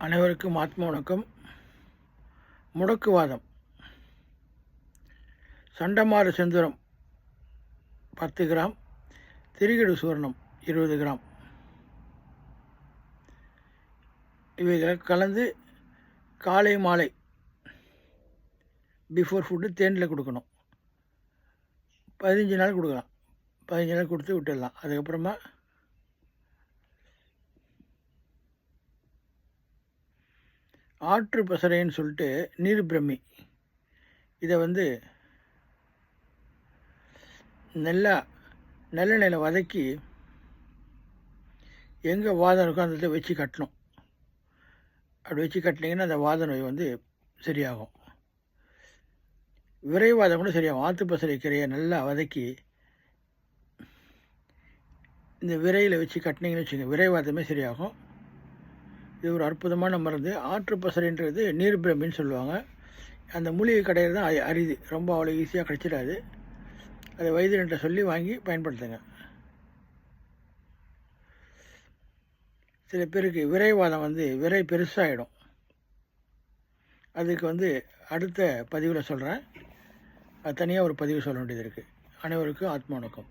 அனைவருக்கும் ஆத்ம வணக்கம். முடக்குவாதம். சண்டமாறு செந்துரம் பத்து கிராம். திரிகடு சூரணம் இருபது கிராம். இவைகளை கலந்து காலை மாலை பிஃபோர் ஃபுட்டு தேனில் கொடுக்கணும். பதினஞ்சு நாள் கொடுக்கலாம். பதினஞ்சு நாள் கொடுத்து விட்டுடலாம். அதுக்கப்புறமா ஆற்று பசறைன்னு சொல்லிட்டு நீர் பிரம்மி இதை வந்து நல்லா நல்லெண்ணெயில் வதக்கி எங்கே வாதம் இருக்கோ அந்த இடத்துல வச்சு கட்டணும். அப்படி வச்சு கட்டினீங்கன்னா அந்த வாத நோய் வந்து சரியாகும். விரைவாதம் கூட சரியாகும். ஆற்று பசறை கீரையை நல்லா வதக்கி இந்த விரையில் வச்சு கட்டினீங்கன்னு வச்சுக்கோங்க. விரைவாதமே சரியாகும். இது ஒரு அற்புதமான மருந்து. ஆற்று பசறைன்றது நீர் பிரமின்னு சொல்லுவாங்க. அந்த மூலிகை கடையில் தான் அரிது. ரொம்ப அவ்வளோ ஈஸியாக கிடச்சிடாது. அதை வைத்தியன்ட்ட சொல்லி வாங்கி பயன்படுத்துங்க. சில பேருக்கு விரைவாதம் வந்து விரை பெருசாகிடும் அதுக்கு வந்து அடுத்த பதிவில் சொல்கிறேன் அது தனியாக ஒரு பதிவு சொல்ல வேண்டியது இருக்குது அனைவருக்கும் ஆத்மா வணக்கம்